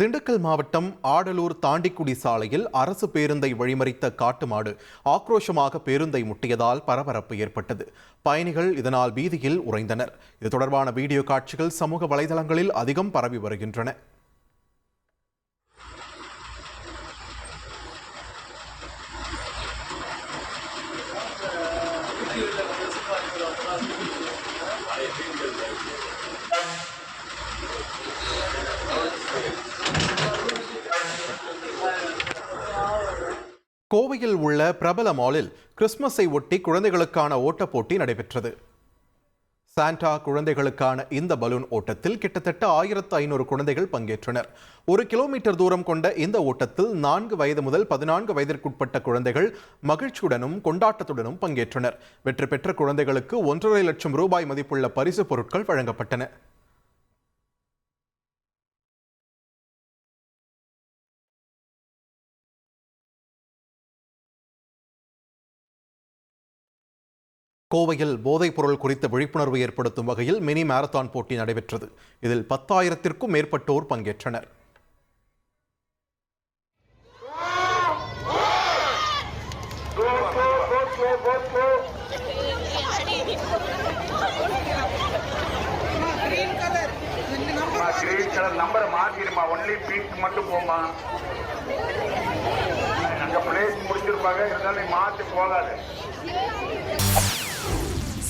திண்டுக்கல் மாவட்டம் ஆடலூர் தாண்டிக்குடி சாலையில் அரசு பேருந்தை வழிமறித்த காட்டு மாடு ஆக்ரோஷமாக பேருந்தை முட்டியதால் பரபரப்பு ஏற்பட்டது. பயணிகள் இதனால் பீதியில் உறைந்தனர். இது தொடர்பான வீடியோ காட்சிகள் சமூக வலைதளங்களில் அதிகம் பரவி வருகின்றன. கோவையில் உள்ள பிரபல மாலில் கிறிஸ்துமஸை ஒட்டி குழந்தைகளுக்கான ஓட்டப் போட்டி நடைபெற்றது. சாண்டா குழந்தைகளுக்கான இந்த பலூன் ஓட்டத்தில் கிட்டத்தட்ட ஆயிரத்து ஐநூறு குழந்தைகள் பங்கேற்றனர். ஒரு கிலோமீட்டர் தூரம் கொண்ட இந்த ஓட்டத்தில் நான்கு வயது முதல் பதினான்கு வயதிற்குட்பட்ட குழந்தைகள் மகிழ்ச்சியுடனும் கொண்டாட்டத்துடனும் பங்கேற்றனர். வெற்றி பெற்ற குழந்தைகளுக்கு ஒன்றரை லட்சம் ரூபாய் மதிப்புள்ள பரிசு பொருட்கள் வழங்கப்பட்டன. கோவையில் போதைப் பொருள் குறித்த விழிப்புணர்வு ஏற்படுத்தும் வகையில் மினி மாரத்தான் போட்டி நடைபெற்றது. இதில் பத்தாயிரத்திற்கும் மேற்பட்டோர் பங்கேற்றனர். கிரீன் நம்பரை மாத்திருமா ஒன்லி பிங்க் மட்டும் போமா? அங்க பிளேஸ் முடிச்சிருப்பாங்க இருந்தாலும் நீ மாத்தி போகாது.